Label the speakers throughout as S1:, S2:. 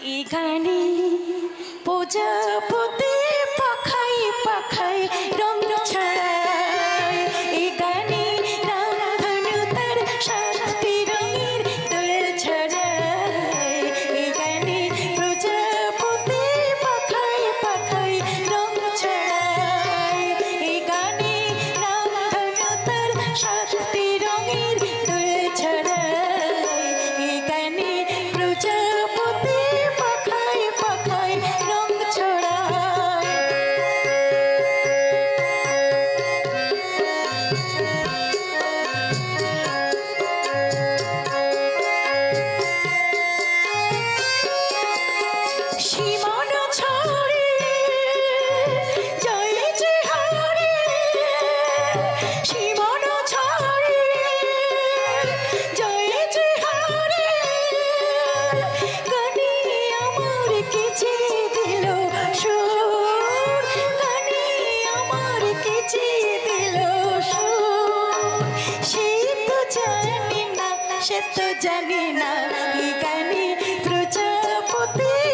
S1: এখানে প্রজাপতি পাখাই পাখাই সে তো জানি না গানি ত্রুচপতি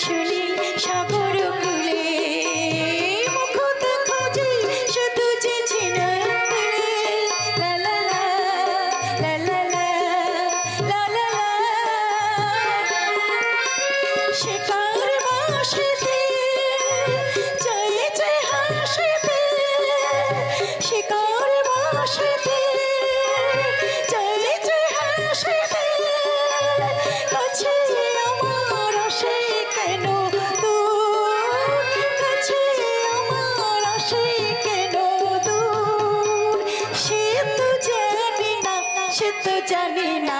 S1: সুনীল সব সে তো জানি না